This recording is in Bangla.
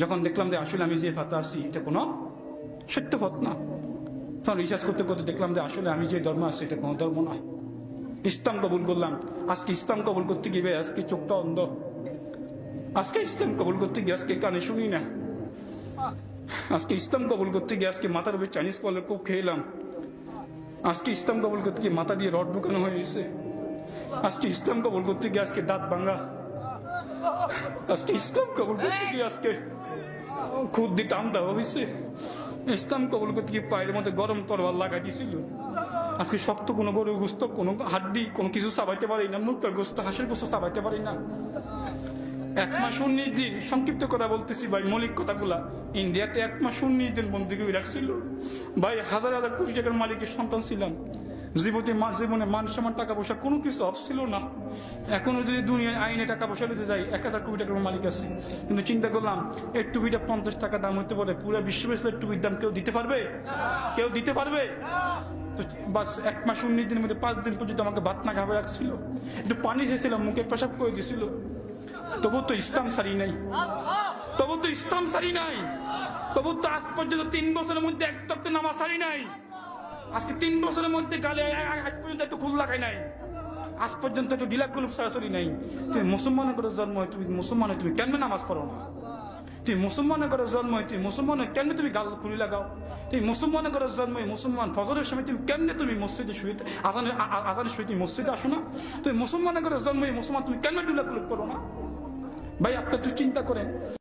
যখন দেখলাম যে আসলে আমি যে ফাতা আসছি এটা কোনো সত্য পথ না। তখন রিসার্চ করতে করতে দেখলাম যে আসলে আমি যে ধর্ম আসছি এটা কোনো ধর্ম নয় ইসলাম কবুল করলাম। আজকে ইসলাম কবুল করতে গিয়ে আজকে চোখটা অন্ধ। আজকে ইসলাম কবুল করতে গিয়ে আজকে কানে শুনি না। আজকে ইসলাম কবুল করতে গিয়ে আজকে মাথার উপরে চাইনিজ কলের খুব খেলাম। আজকে ইসলাম কবুল করতে গিয়ে মাথা দিয়ে রড ঢুকানো হয়ে গেছে। আজকে ইসলাম কবুল করতে গিয়ে আজকে দাঁত ভাঙা। আজকে ইসলাম কবুল করতে গিয়ে আজকে খুদ দিয়ে টান হয়েছে। ইসলাম কবুল করতে গিয়ে পায়ের মধ্যে গরম তরবার লাগাই দিছিল। আজকে শক্ত কোনো গরুর গোস্ত, কোনো হাড্ডি, কোনো কিছু চাবাইতে পারি না মুখটার গোস্ত, হাঁসের গোস্ত চাবাইতে পারি না। এক মাস উনিশ দিন, সংক্ষিপ্ত কথা বলতেছি ভাই, মৌলিক কথাগুলা। ইন্ডিয়াতে এক মাস উনিশ দিন বন্দি রাখছিল। ভাই, হাজার হাজার কোটি টাকার মালিকের সন্তান ছিলাম। জীবনে মা- জীবনে মান সমান টাকা পয়সা কোনো কিছু অফ ছিল না। এখনও যদি দুনিয়ায় আইনে টাকা পয়সা নিতে যাই, এক হাজার কোটি টাকার মালিক আছে। কিন্তু চিন্তা করলাম এই টুপিটা পঞ্চাশ টাকা দাম হতে পারে, পুরো বিশ্ব বেসলের টুপির দাম কেউ দিতে পারবে? কেউ দিতে পারবে? তো বাস এক মাস উনিশ দিনের মধ্যে পাঁচ দিন পর্যন্ত আমাকে ভাত না খাবে রাখছিল। একটু পানি চেয়েছিলাম মুখে পেশাব করে দিছিল তবু তো ইসলাম সারি নাই। তবু তো ইসলাম সারি নাই। তবু তো আজ পর্যন্ত তিন বছরের মধ্যে এক তক্ত নামা সারি নাই। আজকে তিন বছরের মধ্যে গালে আজ পর্যন্ত একটু খুল লাগাই নাই। আজ পর্যন্ত একটু ডিলা কুলুপ সরাসরি নাই। তুমি মুসলমানের করে জন্ম হয় তুমি মুসলমান তুমি কেন নামাজ পড়ো না? তুই মুসলমানের করে জন্ম তুই মুসলমান হয়ে কেন তুমি গাল খুলি লাগাও? তুই মুসলমানের করে জন্ম মুসলমান ফজরের সময় তুমি কেমনে তুমি মসজিদে শুয়ে আজানের আ- আ- আজানের শুয়ে তুমি মসজিদে আসো না? তুই মুসলমানের করে জন্ম মুসলমান, তুমি কেন ডিলা করো না? ভাই, আপনি একটু চিন্তা করেন।